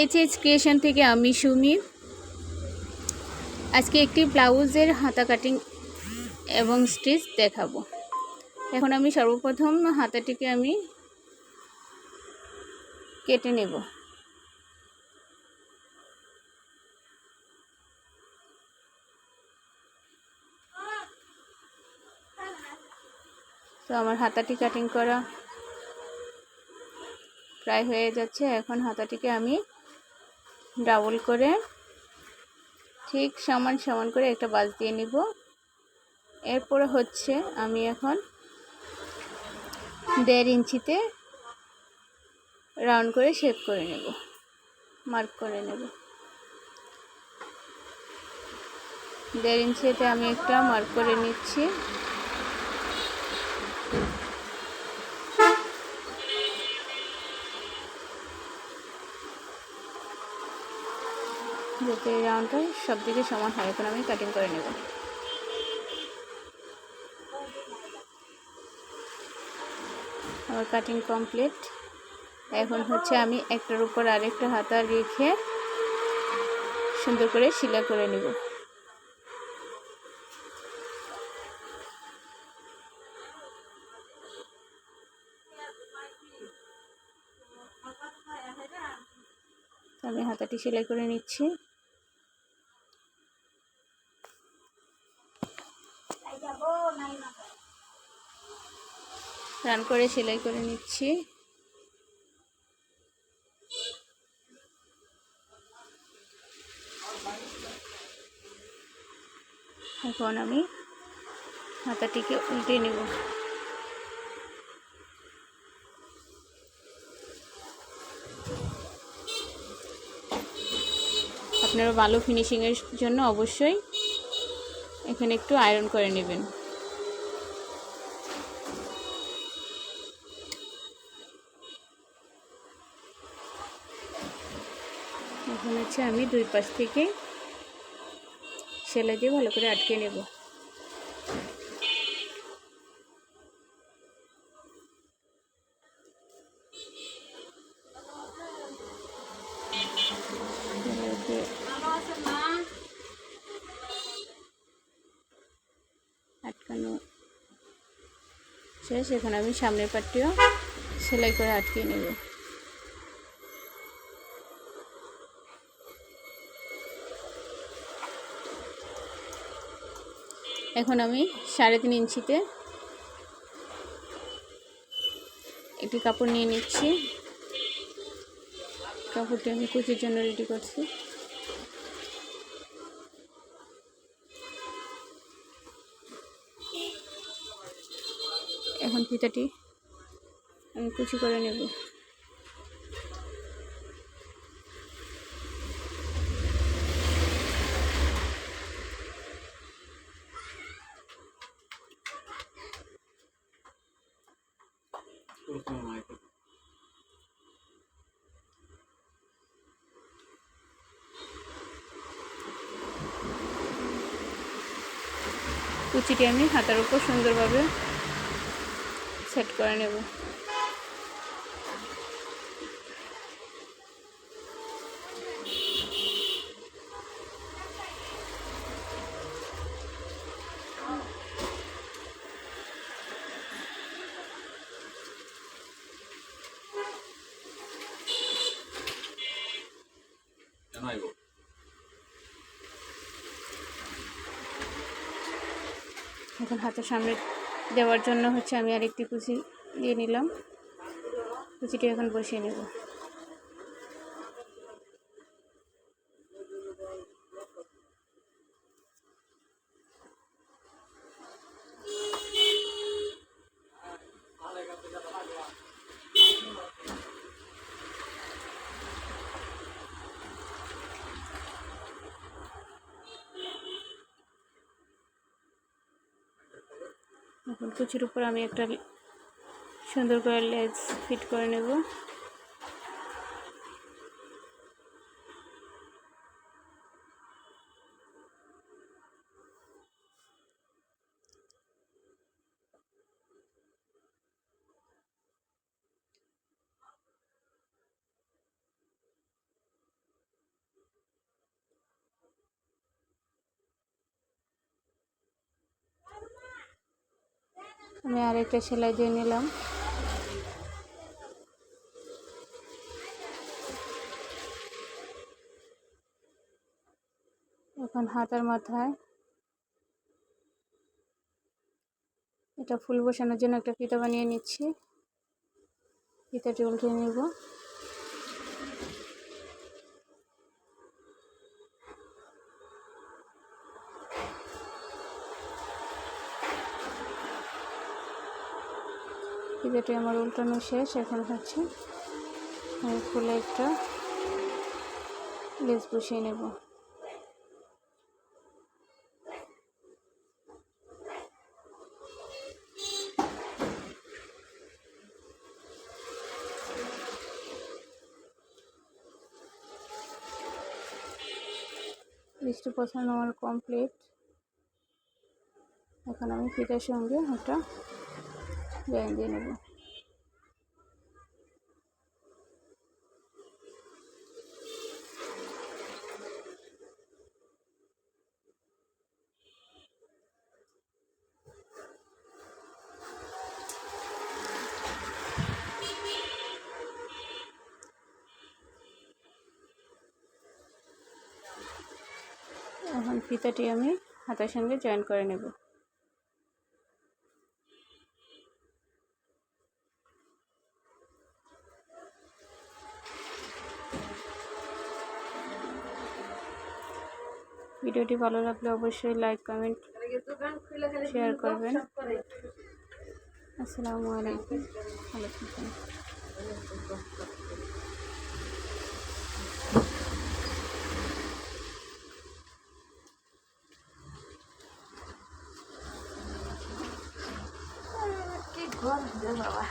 H H creation থেকে আমি সুমি আজকে একটি ব্লাউজের হাতা কাটিং এবং স্টিচ দেখাবো। এখন আমি সর্বপ্রথম হাতাটিকে আমি কেটে নেব। তো আমার হাতাটি কাটিং করা প্রায় হয়ে যাচ্ছে। এখন হাতাটিকে আমি ডাবল করে ঠিক সমান সমান করে একটা বাজ দিয়ে নিব। এরপরে হচ্ছে আমি এখন দেড় ইঞ্চিতে রাউন্ড করে শেপ করে নেব, মার্ক করে নেব। দেড় ইঞ্চিতে আমি একটা মার্ক করে নিচ্ছি। যাতে এই রাউন্ডটা সব দিকে সমান হয় এখন আমি কাটিং করে নেব। আমার কাটিং কমপ্লিট এখন হচ্ছে আমি একটার উপর আরেকটা হাতা রেখে সুন্দর করে শিলা করে নেব। আমি হাতাটি সেলাই করে নিচ্ছি। রান করে সেলাই করে নিচ্ছি। এখন আমি হাতাটিকে উল্টে নেব। আপনারা ভালো ফিনিশিংয়ের জন্য অবশ্যই এখানে একটু আয়রন করে নেবেন। এখন হচ্ছে আমি দুই পাশ থেকে সেলাই দিয়ে ভালো করে আটকে নেব। আটকানো শেষ। এখন আমি সামনের পাটটিও সেলাই করে আটকে নেব। এখন আমি সাড়ে তিন ইঞ্চিতে একটি কাপড় নিয়ে নিচ্ছি। কাপড়টি আমি কুচির জন্য রেডি করছি। এখন ফিতাটি আমি কুচি করে নেব। কুচিটি আমি হাতার উপর সুন্দরভাবে সেট করে নেব। এখন হাতের সামনে দেওয়ার জন্য হচ্ছে আমি আরেকটি কুচি দিয়ে নিলাম। কুচিটি এখন বসিয়ে নেব। এখন কুচির উপর আমি একটা সুন্দর করে লেজ ফিট করে নেব। আমি আরেকটা সেলাই দিয়ে নিলাম। এখন হাতের মাথায় এটা ফুল বসানোর জন্য একটা ফিতা বানিয়ে নিচ্ছি। ফিতাটি উল্টে নেব। ফিতাটি আমার উল্টানো শেষ, এখন হচ্ছে আমি ফুলে একটা লেস বসিয়ে নেব। লিস্টে পছন্দ আমার কমপ্লিট এখন আমি ফিতার সঙ্গে একটা জয়েন দিয়ে নেব। এখন ফিতাটি আমি হাতার সঙ্গে জয়েন করে নেব। ভিডিওটি ভালো লাগলে অবশ্যই লাইক কমেন্ট শেয়ার করবেন। আসসালামু আলাইকুম। কি ঘর বাবা।